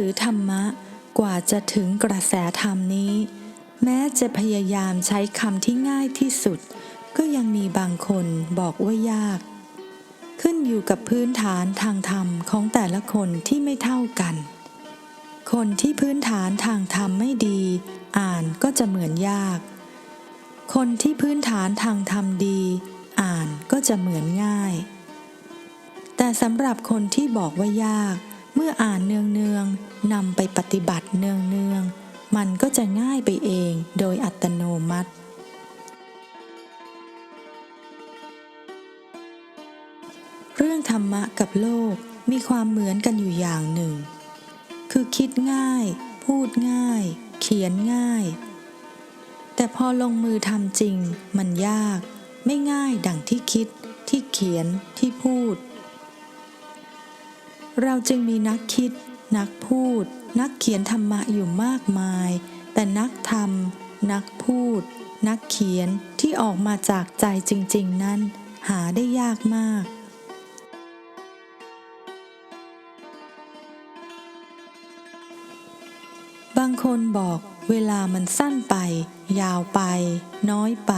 สือธรรมะกว่าจะถึงกระแสธรรมนี้ แม้จะพยายามใช้คำที่ง่ายที่สุด ก็ยังมีบางคนบอกว่ายาก ขึ้นอยู่กับพื้นฐานทางธรรมของแต่ละคนที่ไม่เท่ากัน คนที่พื้นฐานทางธรรมไม่ดี อ่านก็จะเหมือนยาก คนที่พื้นฐานทางธรรมดี อ่านก็จะเหมือนง่าย แต่สำหรับคนที่บอกว่ายาก เมื่ออ่านเนืองๆนำไปปฏิบัติเนืองๆมันก็จะง่ายไปเองโดยอัตโนมัติ เรื่องธรรมะกับโลกมีความเหมือนกันอยู่อย่างหนึ่ง คือคิดง่าย พูดง่าย เขียนง่าย แต่พอลงมือทำจริง มันยาก ไม่ง่ายดังที่คิด ที่เขียน ที่พูด เราจึงมีนักคิด นักพูด นักเขียนธรรมะอยู่มากมาย แต่นักทำนักพูด นักเขียนที่ออกมาจากใจจริง ๆ นั้น หาได้ยากมากบางคนบอกเวลามันสั้นไป ยาวไป น้อยไป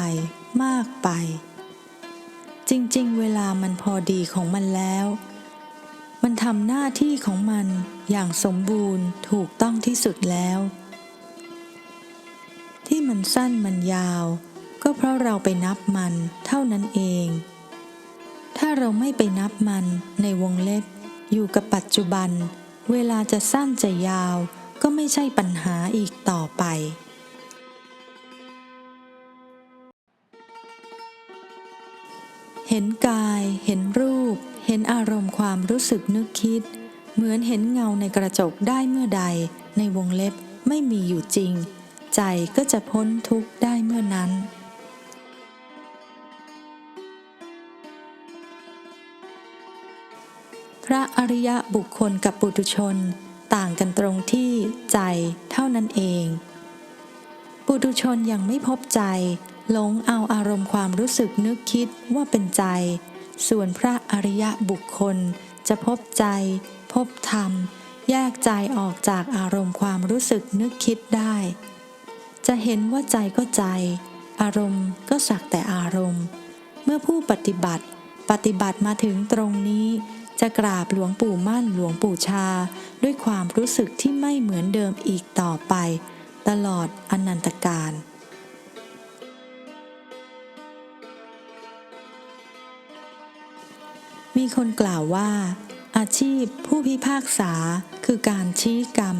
มากไป จริง ๆ เวลามันพอดีของมันแล้ว มันทำหน้าที่ของมันอย่างสมบูรณ์ถูกต้องที่สุดแล้ว ที่มันสั้นมันยาว ก็เพราะเราไปนับมันเท่านั้นเอง ถ้าเราไม่ไปนับมันในวงเล็บ อยู่กับปัจจุบัน เวลาจะสั้นจะยาวก็ไม่ใช่ปัญหาอีกต่อไป เห็นกาย เห็นรูป เห็นอารมณ์ความรู้สึกนึกคิด เหมือนเห็นเงาในกระจกได้เมื่อใด ในวงเล็บไม่มีอยู่จริง ใจก็จะพ้นทุกข์ได้เมื่อนั้นพระอริยบุคคลกับปุถุชน ต่างกันตรงที่ใจเท่านั้นเอง ปุถุชนยังไม่พบใจหลงเอาอารมณ์ความรู้สึกนึกคิดว่าเป็นใจ ส่วนพระอริยบุคคลจะพบใจ พบธรรม แยกใจออกจากอารมณ์ความรู้สึกนึกคิดได้ จะเห็นว่าใจก็ใจ อารมณ์ก็สักแต่อารมณ์ เมื่อผู้ปฏิบัติ ปฏิบัติมาถึงตรงนี้ จะกราบหลวงปู่มั่นหลวงปู่ชา ด้วยความรู้สึกที่ไม่เหมือนเดิมอีกต่อไป ตลอดอนันตการมีคนกล่าวว่า อาชีพผู้พิพากษาคือการชี้กรรม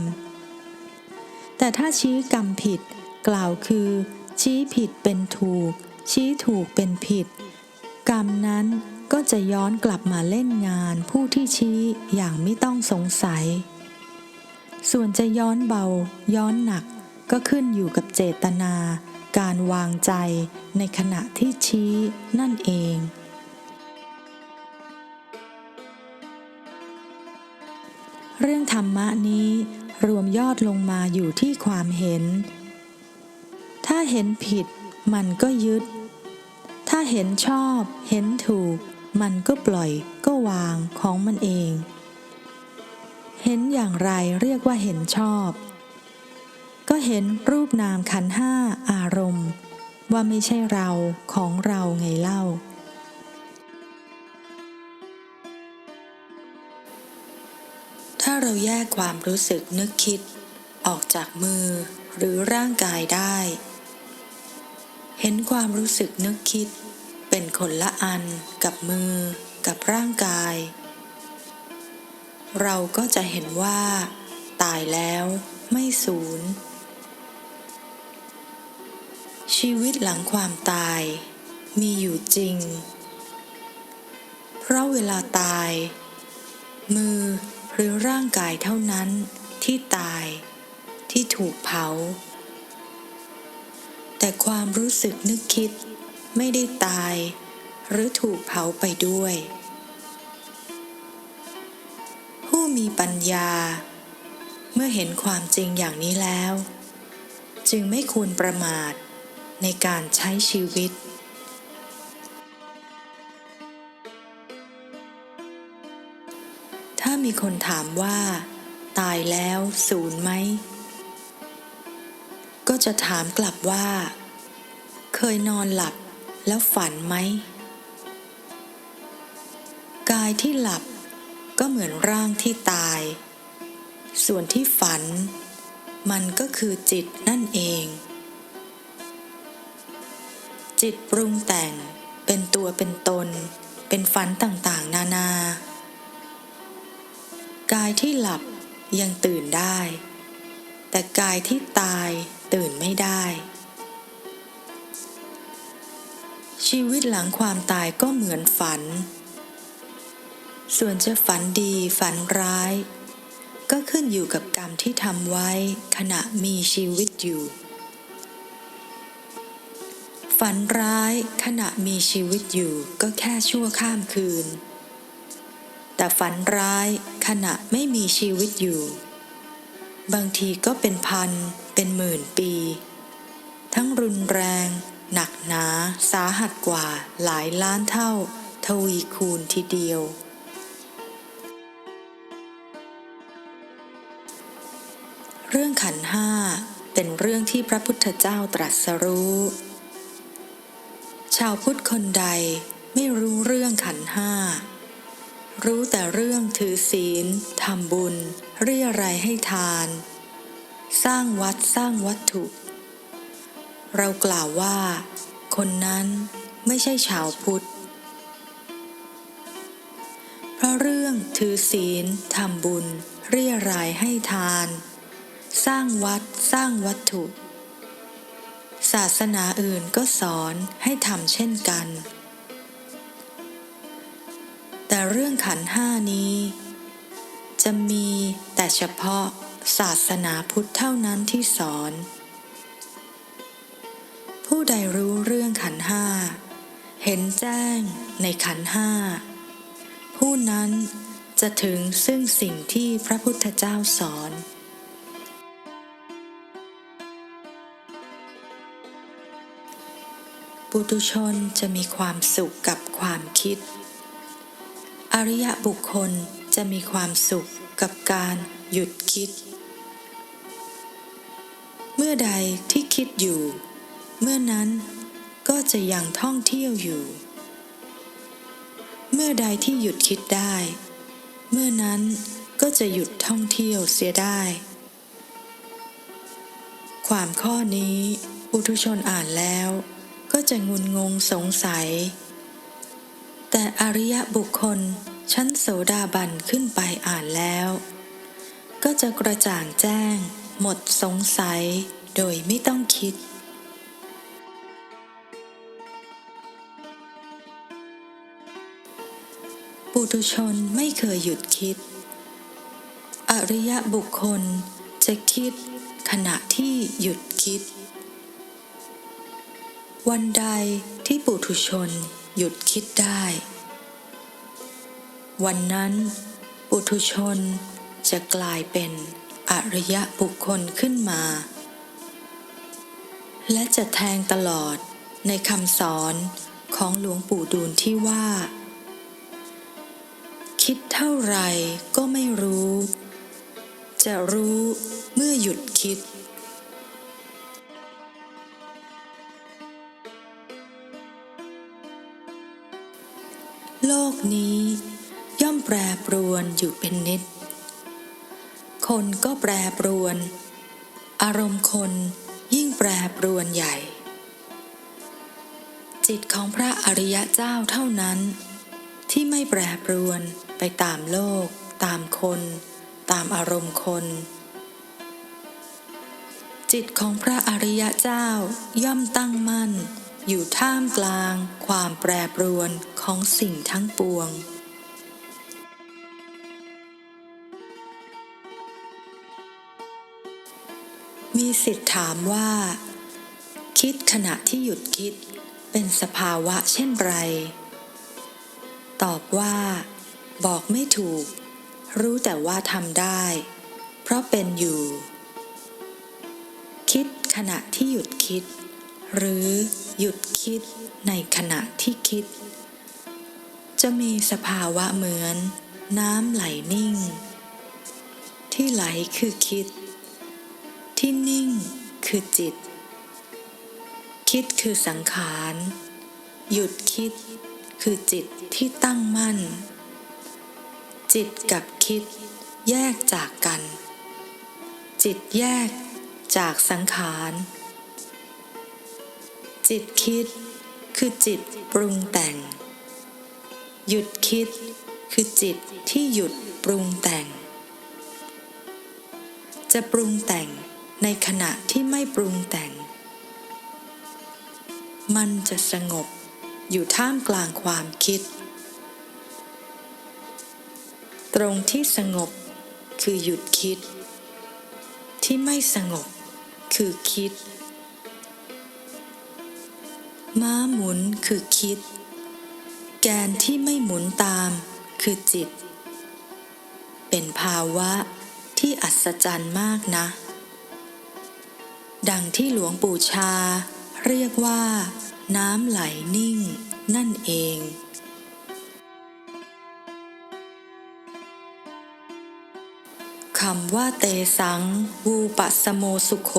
แต่ถ้าชี้กรรมผิด กล่าวคือ ชี้ผิดเป็นถูก ชี้ถูกเป็นผิด กรรมนั้นก็จะย้อนกลับมาเล่นงานผู้ที่ชี้อย่างไม่ต้องสงสัย ส่วนจะย้อนเบา ย้อนหนัก ก็ขึ้นอยู่กับเจตนา การวางใจในขณะที่ชี้นั่นเองเรื่องธรรมะนี้รวมยอดลงมาอยู่ที่ความเห็น ถ้าเห็นผิดมันก็ยึด ถ้าเห็นชอบเห็นถูก มันก็ปล่อยก็วางของมันเอง เห็นอย่างไรเรียกว่าเห็นชอบ ก็เห็นรูปนามขันห้าอารมณ์ ว่าไม่ใช่เราของเราไงเล่า ถ้าเราแยกความรู้สึกนึกคิด ออกจากมือหรือร่างกายได้ เห็นความรู้สึกนึกคิด เป็นคนละอันกับมือกับร่างกาย เราก็จะเห็นว่า ตายแล้วไม่สูญ ชีวิตหลังความตาย มีอยู่จริง เพราะเวลาตาย มือหรือร่างกายเท่านั้นที่ตายที่ถูกเผา แต่ความรู้สึกนึกคิดไม่ได้ตาย หรือถูกเผาไปด้วย ผู้มีปัญญา เมื่อเห็นความจริงอย่างนี้แล้ว จึงไม่ควรประมาท ในการใช้ชีวิต ถ้ามีคนถามว่า ตายแล้วศูนย์ไหม ก็จะถามกลับว่า เคยนอนหลับแล้วฝันไหม กายที่หลับก็เหมือนร่างที่ตาย ส่วนที่ฝัน มันก็คือจิตนั่นเอง จิตปรุงแต่งเป็นตัวเป็นตน เป็นฝันต่างๆ นานา กายที่หลับยังตื่นได้ แต่กายที่ตายตื่นไม่ได้ ชีวิตหลังความตายก็เหมือนฝัน ส่วนจะฝันดีฝันร้าย ก็ขึ้นอยู่กับกรรมที่ทำไว้ขณะมีชีวิตอยู่ ฝันร้ายขณะมีชีวิตอยู่ก็แค่ชั่วข้ามคืน แต่ฝันร้ายขณะไม่มีชีวิตอยู่ บางทีก็เป็นพัน เป็นหมื่นปี ทั้งรุนแรง หนักหนา สาหัสกว่าหลายล้านเท่า ทวีคูณทีเดียว เรื่องขันห้าเป็นเรื่องที่พระพุทธเจ้าตรัสรู้ ชาวพุทธคนใดไม่รู้เรื่องขันห้า รู้แต่เรื่องถือศีลทำบุญ เรียอะไรยให้ทาน สร้างวัดสร้างวัตถุ เรากล่าวว่า คนนั้นไม่ใช่ชาวพุทธเพราะเรื่องถือศีลทำบุญ เรียรายให้ทาน สร้างวัดสร้างวัตถุาสนาอื่นก็สอนให้ทำเช่นกัน แต่เรื่องขันห้านี้ จะมีแต่เฉพาะศาสนาพุทธเท่านั้นที่สอน ผู้ใดรู้เรื่องขันห้า เห็นแจ้งในขันห้า ผู้นั้นจะถึงซึ่งสิ่งที่พระพุทธเจ้าสอน ปุตุชนจะมีความสุขกับความคิด อริยบุคคลจะมีความสุขกับการหยุดคิด เมื่อใดที่คิดอยู่ เมื่อนั้นก็จะยังท่องเที่ยวอยู่ เมื่อใดที่หยุดคิดได้ เมื่อนั้นก็จะหยุดท่องเที่ยวเสียได้ ความข้อนี้ปุถุชนอ่านแล้ว ก็จะงุนงงสงสัย แต่อริยบุคคลชั้นโสดาบันขึ้นไปอ่านแล้ว ก็จะกระจ่างแจ้ง หมดสงสัยโดยไม่ต้องคิดปุถุชนไม่เคยหยุดคิด อริยบุคคลจะคิดขณะที่หยุดคิด วันใดที่ปุถุชนหยุดคิดได้ วันนั้น ปุถุชนจะกลายเป็นอริยะบุคคลขึ้นมา และจะแทงตลอดในคำสอนของหลวงปู่ดูลที่ว่า คิดเท่าไหรก็ไม่รู้ จะรู้เมื่อหยุดคิด นี้ ย่อมแปรปรวนอยู่เป็นนิด คนก็แปรปรวน อารมณ์คนยิ่งแปรปรวนใหญ่ จิตของพระอริยะเจ้าเท่านั้น ที่ไม่แปรปรวนไปตามโลก ตามคน ตามอารมณ์คน จิตของพระอริยะเจ้าย่อมตั้งมั่น อยู่ท่ามกลางความแปรปรวนของสิ่งทั้งปวง มีสิทธิ์ถามว่า คิดขณะที่หยุดคิดเป็นสภาวะเช่นไร ตอบว่า บอกไม่ถูก รู้แต่ว่าทำได้ เพราะเป็นอยู่ คิดขณะที่หยุดคิด หรือหยุดคิดในขณะที่คิด จะมีสภาวะเหมือน น้ำไหลนิ่ง ที่ไหลคือคิด ที่นิ่งคือจิต คิดคือสังขาร หยุดคิดคือจิตที่ตั้งมั่น จิตกับคิดแยกจากกัน จิตแยกจากสังขาร จิตคิดคือจิตปรุงแต่ง หยุดคิดคือจิตที่หยุดปรุงแต่ง จะปรุงแต่งในขณะที่ไม่ปรุงแต่ง มันจะสงบอยู่ท่ามกลางความคิด ตรงที่สงบคือหยุดคิด ที่ไม่สงบคือคิด ม้าหมุนคือคิด แกนที่ไม่หมุนตามคือจิต เป็นภาวะที่อัศจรรย์มากนะ ดังที่หลวงปู่ชา เรียกว่า น้ำไหลนิ่ง นั่นเองคำว่าเตสัง วูปัสโมสุโข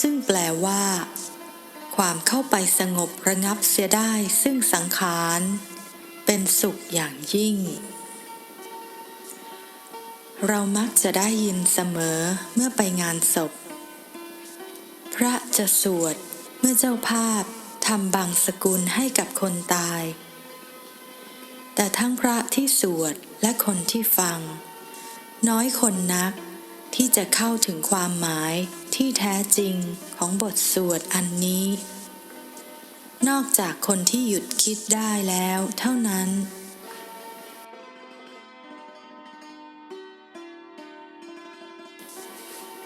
ซึ่งแปลว่า ความเข้าไปสงบระงับเสียได้ซึ่งสังขาร เป็นสุขอย่างยิ่ง เรามักจะได้ยินเสมอเมื่อไปงานศพ พระจะสวดเมื่อเจ้าภาพทำบางสกุลให้กับคนตาย แต่ทั้งพระที่สวดและคนที่ฟัง น้อยคนนัก ที่จะเข้าถึงความหมายที่แท้จริงของบทสวดอันนี้ นอกจากคนที่หยุดคิดได้แล้วเท่านั้น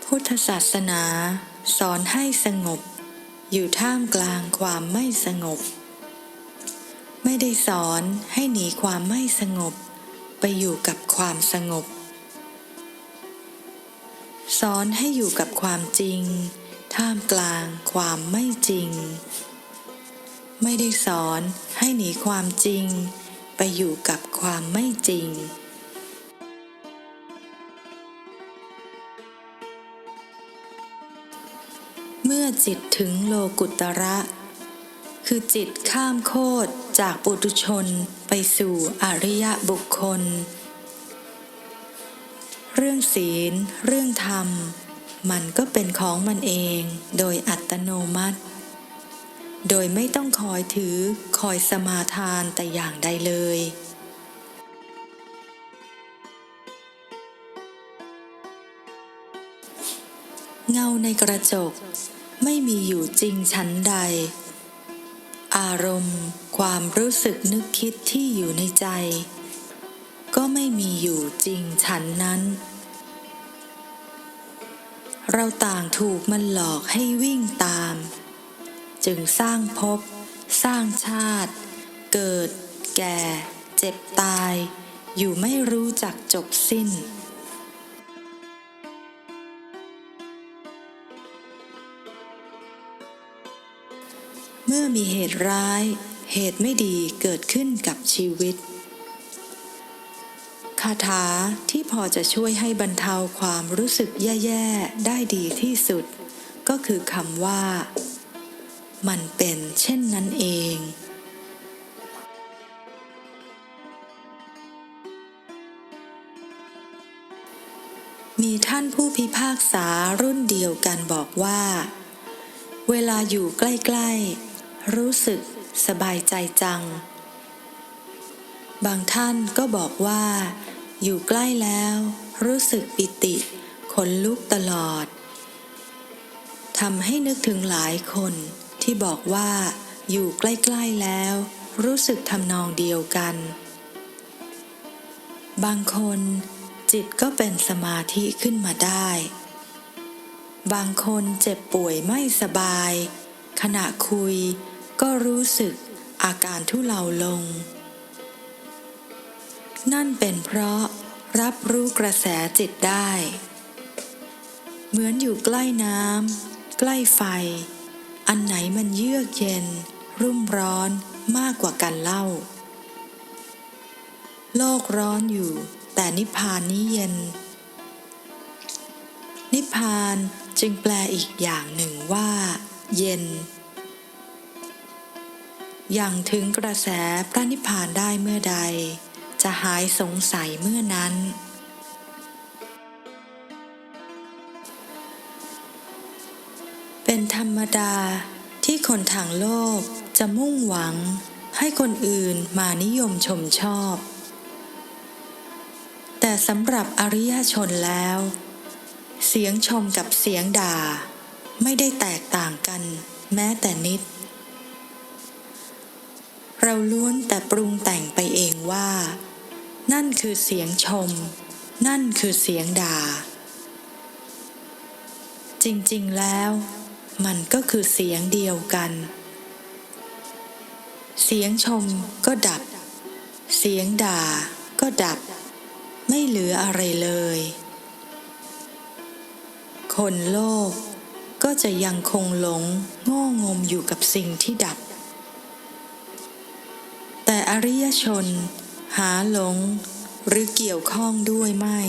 พุทธศาสนา สอนให้สงบ อยู่ท่ามกลางความไม่สงบ ไม่ได้สอนให้หนีความไม่สงบ ไปอยู่กับความสงบ อนให้อยู่กับความจริง ท่ามกลางความไม่จริง ไม่ได้สอนให้หนีความจริง ไปอยู่กับความไม่จริง เมื่อจิตถึงโลกุตระ คือจิตข้ามโคตรจากปุถุชนไปสู่อริยบุคคล เรื่องศีล เรื่องธรรม มันก็เป็นของมันเองโดยอัตโนมัติ โดยไม่ต้องคอยถือคอยสมาทานแต่อย่างใดเลย เงาในกระจกไม่มีอยู่จริงชั้นใด อารมณ์ ความรู้สึกนึกคิดที่อยู่ในใจ ก็ไม่มีอยู่จริงชั้นนั้น เราต่างถูกมันหลอกให้วิ่งตาม จึงสร้างภพสร้างชาติ เกิด แก่ เจ็บตาย อยู่ไม่รู้จักจบสิ้นเมื่อมีเหตุร้าย เหตุไม่ดีเกิดขึ้นกับชีวิตาถาที่พอจะช่วยให้บรรเทาความรู้สึกแย่ๆ ได้ดีที่สุด ก็คือคำว่า มันเป็นเช่นนั้นเองมีท่านผู้พิพากษารุ่นเดียวกันบอกว่า เวลาอยู่ใกล้ ๆ รู้สึกสบายใจจัง บางท่านก็บอกว่า อยู่ใกล้แล้ว รู้สึกปิติ ขนลุกตลอดทำให้นึกถึงหลายคนที่บอกว่าอยู่ใกล้ๆแล้ว รู้สึกทำนองเดียวกัน บางคนจิตก็เป็นสมาธิขึ้นมาได้ บางคนเจ็บป่วยไม่สบาย ขณะคุยก็รู้สึกอาการทุเลาลง นั่นเป็นเพราะรับรู้กระแสจิตได้ เหมือนอยู่ใกล้น้ำใกล้ไฟ อันไหนมันเยือกเย็น รุ่มร้อนมากกว่ากันเล่า โลกร้อนอยู่ แต่นิพพานนี้เย็น นิพพานจึงแปลอีกอย่างหนึ่งว่า เย็น อยังถึงกระแสพระนิพพานได้เมื่อใด จะหายสงสัยเมื่อนั้น เป็นธรรมดาที่คนทางโลกจะมุ่งหวังให้คนอื่นมานิยมชมชอบ แต่สำหรับอริยชนแล้ว เสียงชมกับเสียงด่า ไม่ได้แตกต่างกันแม้แต่นิด เราล้วนแต่ปรุงแต่งไปเองว่า นั่นคือเสียงชม นั่นคือเสียงด่า จริงๆแล้ว มันก็คือเสียงเดียวกัน เสียงชมก็ดับ เสียงด่าก็ดับ ไม่เหลืออะไรเลย คนโลกก็จะยังคงหลงโง่งมอยู่กับสิ่งที่ดับ แต่อริยชน หาหลง หรือเกี่ยวข้องด้วยไม่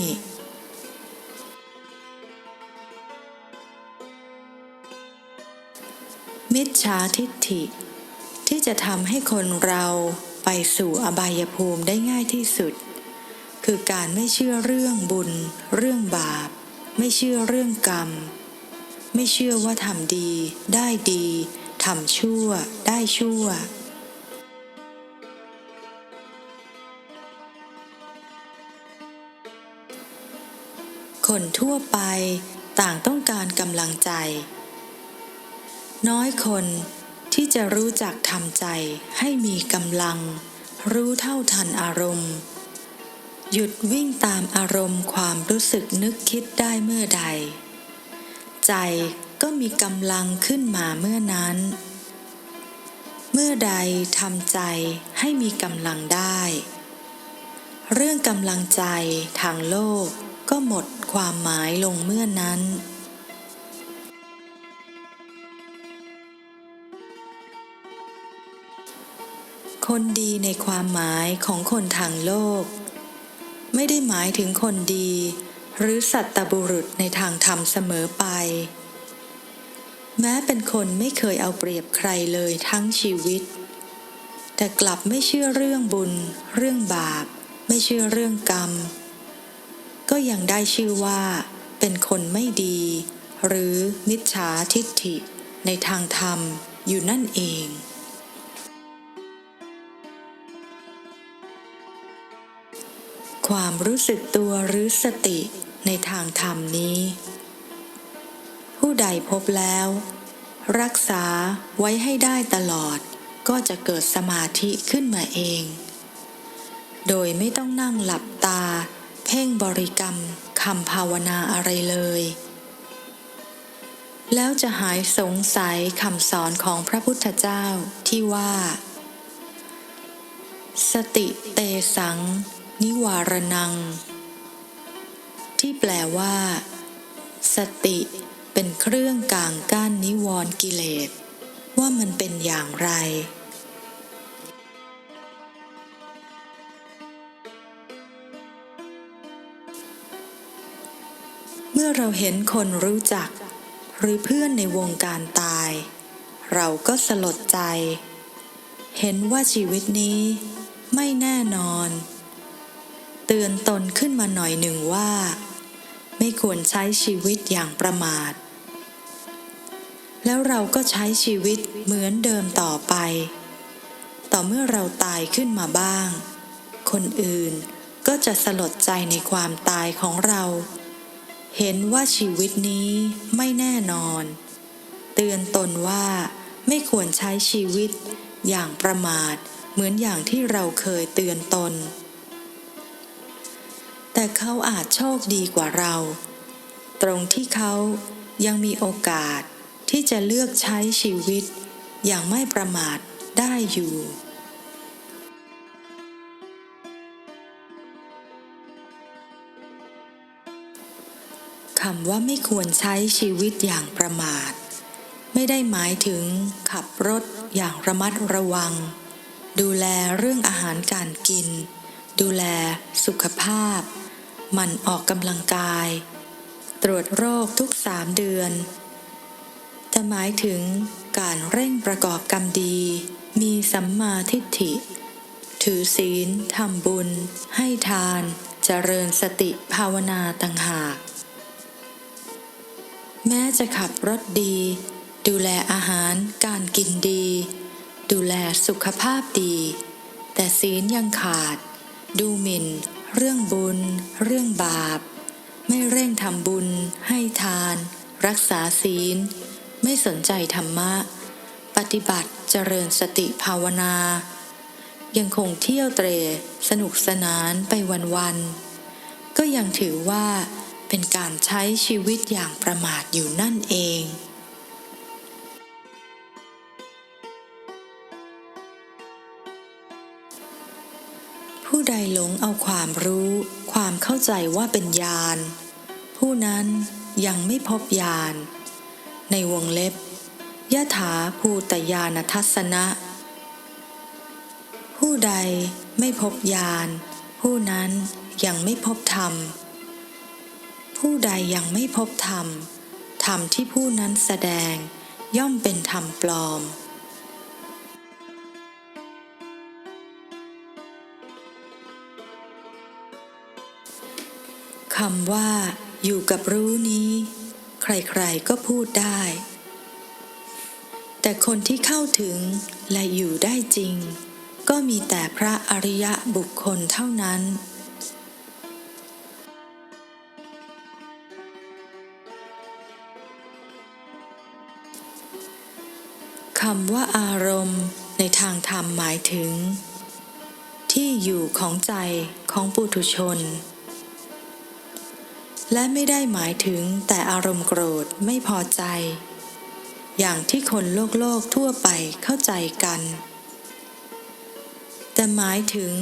มิจฉาทิฏฐิ ที่จะทำให้คนเราไปสู่อบายภูมิได้ง่ายที่สุด คือการไม่เชื่อเรื่องบุญ เรื่องบาป ไม่เชื่อเรื่องกรรม ไม่เชื่อว่าทำดี ได้ดีทำชั่ว ได้ชั่ว คนทั่วไปต่างต้องการกำลังใจ น้อยคนที่จะรู้จักทำใจให้มีกำลัง รู้เท่าทันอารมณ์ หยุดวิ่งตามอารมณ์ความรู้สึกนึกคิดได้เมื่อใด ใจก็มีกำลังขึ้นมาเมื่อนั้น เมื่อใดทำใจให้มีกำลังได้ เรื่องกำลังใจทางโลกก็หมด ความหมายลงเมื่อนั้น คนดีในความหมายของคนทางโลก ไม่ได้หมายถึงคนดี หรือสัตบุรุษในทางธรรมเสมอไป แม้เป็นคนไม่เคยเอาเปรียบใครเลยทั้งชีวิต แต่กลับไม่เชื่อเรื่องบุญ เรื่องบาป ไม่เชื่อเรื่องกรรม ก็ยังได้ชื่อว่า เป็นคนไม่ดี หรือมิจฉาทิฏฐิ ในทางธรรมอยู่นั่นเองความรู้สึกตัวหรือสติในทางธรรมนี้ ผู้ใดพบแล้ว รักษาไว้ให้ได้ตลอดก็จะเกิดสมาธิขึ้นมาเอง โดยไม่ต้องนั่งหลับตา เพ่งบริกรรมคำภาวนาอะไรเลย แล้วจะหายสงสัยคำสอนของพระพุทธเจ้าที่ว่า สติเตสัง นิวารนัง ที่แปลว่า สติเป็นเครื่องกลางกั้นนิวรณ์กิเลสว่ามันเป็นอย่างไร เมื่อเราเห็นคนรู้จัก หรือเพื่อนในวงการตาย เราก็สลดใจ เห็นว่าชีวิตนี้ไม่แน่นอน เตือนตนขึ้นมาหน่อยหนึ่งว่า ไม่ควรใช้ชีวิตอย่างประมาท แล้วเราก็ใช้ชีวิตเหมือนเดิมต่อไป ต่อเมื่อเราตายขึ้นมาบ้าง คนอื่นก็จะสลดใจในความตายของเรา เห็นว่าชีวิตนี้ไม่แน่นอน เตือนตนว่าไม่ควรใช้ชีวิตอย่างประมาทเหมือนอย่างที่เราเคยเตือนตน แต่เขาอาจโชคดีกว่าเรา ตรงที่เขายังมีโอกาสที่จะเลือกใช้ชีวิตอย่างไม่ประมาทได้อยู่ำว่าไม่ควรใช้ชีวิตอย่างประมาท ไม่ได้หมายถึงขับรถอย่างระมัดระวัง ดูแลเรื่องอาหารการกิน ดูแลสุขภาพ มันออกกำลังกาย ตรวจโรคทุกสามเดือน แต่หมายถึงการเร่งประกอบกรรมดี มีสัมมาทิฏฐิ ถือศีลทำบุญ ให้ทาน เจริญสติภาวนาต่างหาก แม้จะขับรถดี ดูแลอาหารการกินดี ดูแลสุขภาพดี แต่ศีลยังขาด ดูหมิ่น เรื่องบุญ เรื่องบาป ไม่เร่งทำบุญ ให้ทาน รักษาศีล ไม่สนใจธรรมะ ปฏิบัติเจริญสติภาวนา ยังคงเที่ยวเตร สนุกสนานไปวันๆก็ยังถือว่า เป็นการใช้ชีวิตอย่างประมาทอยู่นั่นเองผู้ใดหลงเอาความรู้ ความเข้าใจว่าเป็นญาณผู้นั้นยังไม่พบญาณในวงเล็บยะถาภูตยานทัศนะ ผู้ใดไม่พบญาณผู้นั้นยังไม่พบธรรม ผู้ใดยังไม่พบธรรม ธรรมที่ผู้นั้นแสดงย่อมเป็นธรรมปลอม คำว่า อยู่กับรู้นี้ ใครๆก็พูดได้ แต่คนที่เข้าถึงและอยู่ได้จริง ก็มีแต่พระอริยะบุคคลเท่านั้นำว่าอารมณ์ในทางธรรมหมายถึง ที่อยู่ของใจของปุถุชน และไม่ได้หมายถึงแต่อารมณ์โกรธไม่พอใจ อย่างที่คนโลกโลกทั่วไปเข้าใจกัน แต่หมายถึง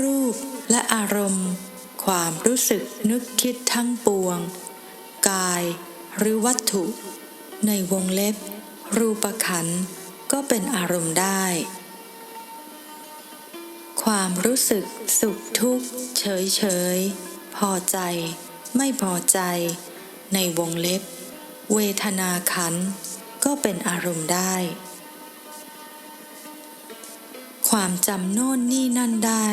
รูปและอารมณ์ ความรู้สึกนึกคิดทั้งปวง กายหรือวัตถุ ในวงเล็บ รูปขันก็เป็นอารมณ์ได้ ความรู้สึกสุขทุกข์เฉยเฉยพอใจ ไม่พอใจ ในวงเล็บ เวทนาขันก็เป็นอารมณ์ได้ ความจำโน่นนี่นั่นได้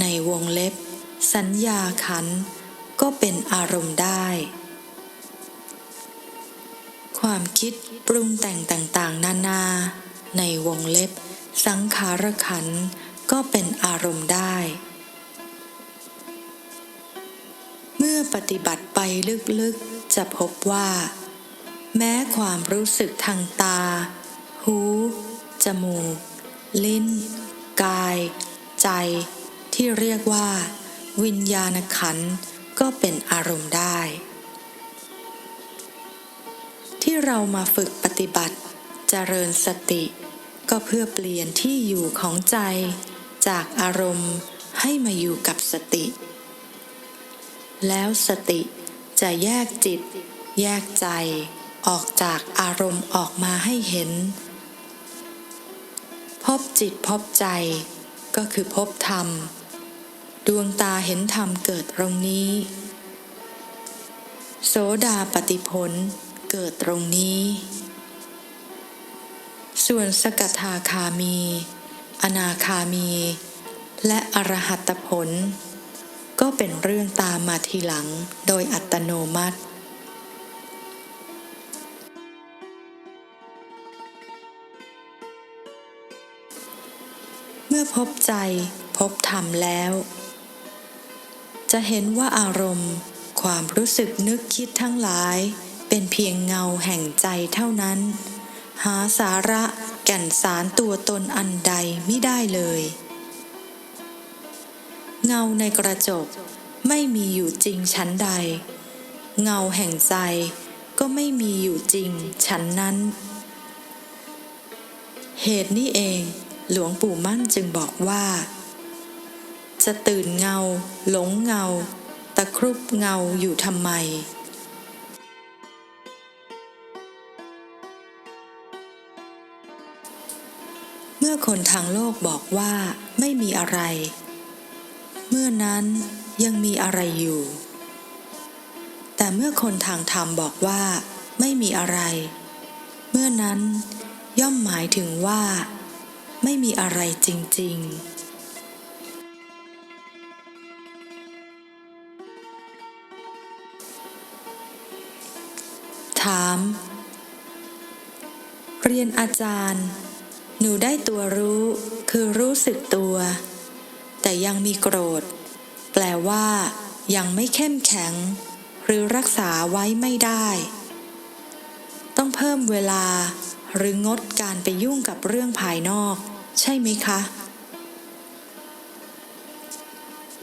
ในวงเล็บ สัญญาขันก็เป็นอารมณ์ได้ ความคิดปรุงแต่งต่างๆ นานา ในวงเล็บ สังขารขันก็เป็นอารมณ์ได้ เมื่อปฏิบัติไปลึกๆ จะพบว่า แม้ความรู้สึกทางตา หู จมูก ลิ้น กาย ใจ ที่เรียกว่า วิญญาณขันก็เป็นอารมณ์ได้ ที่เรามาฝึกปฏิบัติเจริญสติ ก็เพื่อเปลี่ยนที่อยู่ของใจ จากอารมณ์ให้มาอยู่กับสติ แล้วสติจะแยกจิต แยกใจ ออกจากอารมณ์ออกมาให้เห็น พบจิตพบใจ ก็คือพบธรรม ดวงตาเห็นธรรมเกิดตรงนี้ โสดาปฏิผล เกิดตรงนี้ ส่วนสกทาคามี อนาคามี และอรหัตผล ก็เป็นเรื่องตามมาทีหลังโดยอัตโนมัติเมื่อพบใจพบธรรมแล้ว จะเห็นว่าอารมณ์ ความรู้สึกนึกคิดทั้งหลาย เป็นเพียงเงาแห่งใจเท่านั้น หาสาระแก่นสารตัวตนอันใดไม่ได้เลย เงาในกระจกไม่มีอยู่จริงชั้นใด เงาแห่งใจก็ไม่มีอยู่จริงชั้นนั้น เหตุนี้เองหลวงปู่มั่นจึงบอกว่า จะตื่นเงา หลงเงา ตะครุบเงาอยู่ทำไม คนทางโลกบอกว่าไม่มีอะไร เมื่อนั้นยังมีอะไรอยู่ แต่เมื่อคนทางธรรมบอกว่าไม่มีอะไร เมื่อนั้นย่อมหมายถึงว่า ไม่มีอะไรจริง ๆถาม เรียนอาจารย์ หนูได้ตัวรู้คือรู้สึกตัว แต่ยังมีโกรธ แปลว่า ยังไม่เข้มแข็ง หรือรักษาไว้ไม่ได้ ต้องเพิ่มเวลาหรืองดการไปยุ่งกับเรื่องภายนอก ใช่ไหมคะ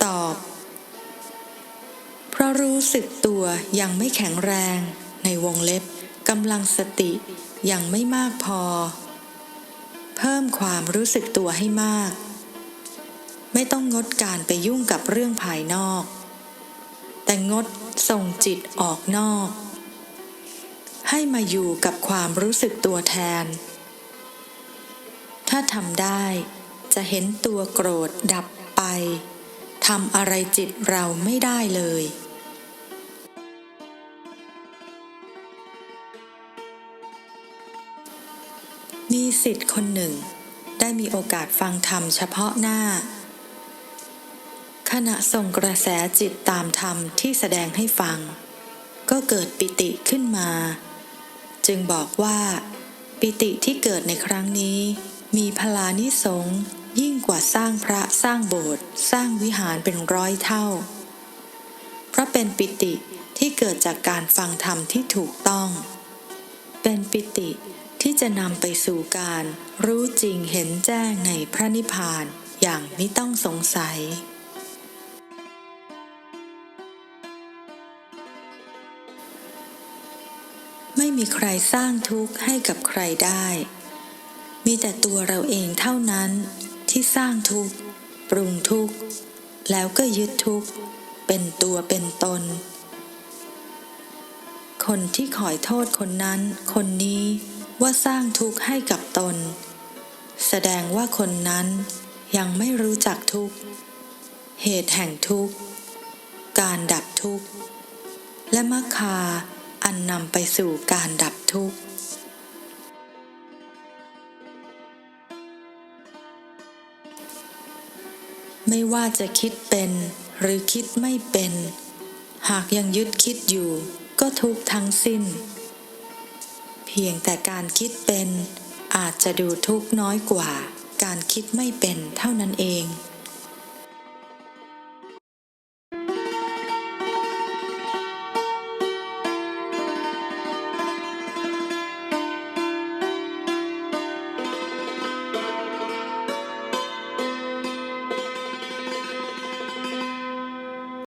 ตอบ เพราะรู้สึกตัวยังไม่แข็งแรง ในวงเล็บกำลังสติยังไม่มากพอ เพิ่มความรู้สึกตัวให้มาก ไม่ต้องงดการไปยุ่งกับเรื่องภายนอก แต่งดส่งจิตออกนอก ให้มาอยู่กับความรู้สึกตัวแทน ถ้าทำได้จะเห็นตัวโกรธดับไปทำอะไรจิตเราไม่ได้เลย มีสิทธิ์คนหนึ่ง ได้มีโอกาสฟังธรรมเฉพาะหน้า ขณะส่งกระแสจิตตามธรรมที่แสดงให้ฟัง ก็เกิดปิติขึ้นมา จึงบอกว่า ปิติที่เกิดในครั้งนี้ มีพลานิสงยิ่งกว่าสร้างพระสร้างโบสถ์สร้างวิหารเป็นร้อยเท่า เพราะเป็นปิติที่เกิดจากการฟังธรรมที่ถูกต้อง เป็นปิติ ที่จะนำไปสู่การรู้จริงเห็นแจ้งในพระนิพพานอย่างไม่ต้องสงสัย ไม่มีใครสร้างทุกข์ให้กับใครได้ มีแต่ตัวเราเองเท่านั้นที่สร้างทุกข์ ปรุงทุกข์ แล้วก็ยึดทุกข์ เป็นตัวเป็นตน คนที่ขอยโทษคนนั้น คนนี้ ว่าสร้างทุกข์ให้กับตน แสดงว่าคนนั้นยังไม่รู้จักทุกข์ เหตุแห่งทุกข์ การดับทุกข์ และมรรคาอันนำไปสู่การดับทุกข์ไม่ว่าจะคิดเป็นหรือคิดไม่เป็น หากยังยึดคิดอยู่ก็ทุกข์ทั้งสิ้น พียงแต่การคิดเป็นอาจจะดูทุกข์น้อยกว่า การคิดไม่เป็นเท่านั้นเอง